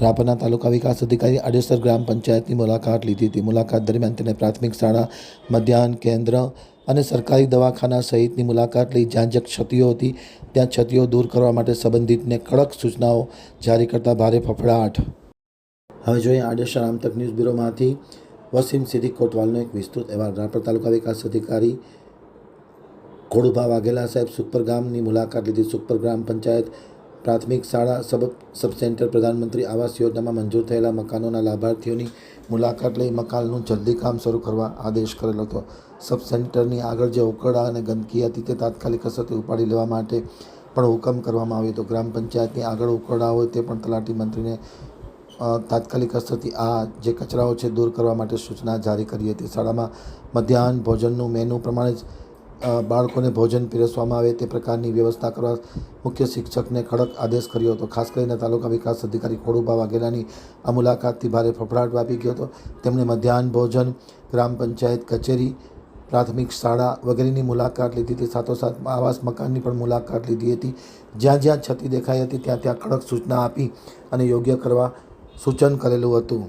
રાપરના તાલુકા વિકાસ અધિકારી આડેસર ગ્રામ પંચાયતની મુલાકાત લીધી હતી. મુલાકાત દરમિયાન તેને પ્રાથમિક શાળા, મધ્યાહન કેન્દ્ર અને સરકારી દવાખાના સહિતની મુલાકાત લઈ જ્યાં જ્યાં ક્ષતિઓ હતી, ત્યાં ક્ષતિઓ દૂર કરવા માટે સંબંધિતને કડક સૂચનાઓ જારી કરતા ભારે ફફડાટ. હવે જોઈએ આડેસર આમતક ન્યૂઝ બ્યુરોમાંથી વસીમ સિદ્દીક કોટવાલનો એક વિસ્તૃત અહેવાલ. રાપર તાલુકા વિકાસ અધિકારી ખોડુભા વાઘેલા સાહેબ સુખપર ગામની મુલાકાત લીધી. સુખપર ગ્રામ પંચાયત પ્રાથમિક શાળા સબ સબ સેન્ટર પ્રધાનમંત્રી આવાસ યોજનામાં મંજૂર થયેલા મકાનોના લાભાર્થીઓની મુલાકાત લઈ મકાનનું જલ્દી કામ શરૂ કરવા આદેશ કરેલો હતો. સબ સેન્ટરની આગળ જે ઉકળા અને ગંદકી હતી તે તાત્કાલિક અસરથી ઉપાડી લેવા માટે પણ હુકમ કરવામાં આવ્યો હતો. ગ્રામ પંચાયતની આગળ ઉકરડા હોય તે પણ તલાટી મંત્રીને તાત્કાલિક અસરથી આ જે કચરાઓ છે દૂર કરવા માટે સૂચના જારી કરી હતી. શાળામાં મધ્યાહન ભોજનનું મેનુ પ્રમાણે જ બાળકોને ભોજન પીરસવામાં આવે તે પ્રકારની વ્યવસ્થા કરવા મુખ્ય શિક્ષકને કડક આદેશ કર્યો હતો. ખાસ કરીને તાલુકા વિકાસ અધિકારી ખોડુભા વાઘેલાની આ મુલાકાતથી ભારે ફફડાટ વ્યાપી ગયો હતો. તેમણે મધ્યાહન ભોજન, ગ્રામ પંચાયત કચેરી, પ્રાથમિક શાળા વગેરેની મુલાકાત લીધી હતી. સાથોસાથ આવાસ મકાનની પણ મુલાકાત લીધી હતી. જ્યાં જ્યાં છતી દેખાઈ હતી, ત્યાં ત્યાં કડક સૂચના આપી અને યોગ્ય કરવા સૂચન કરેલું હતું.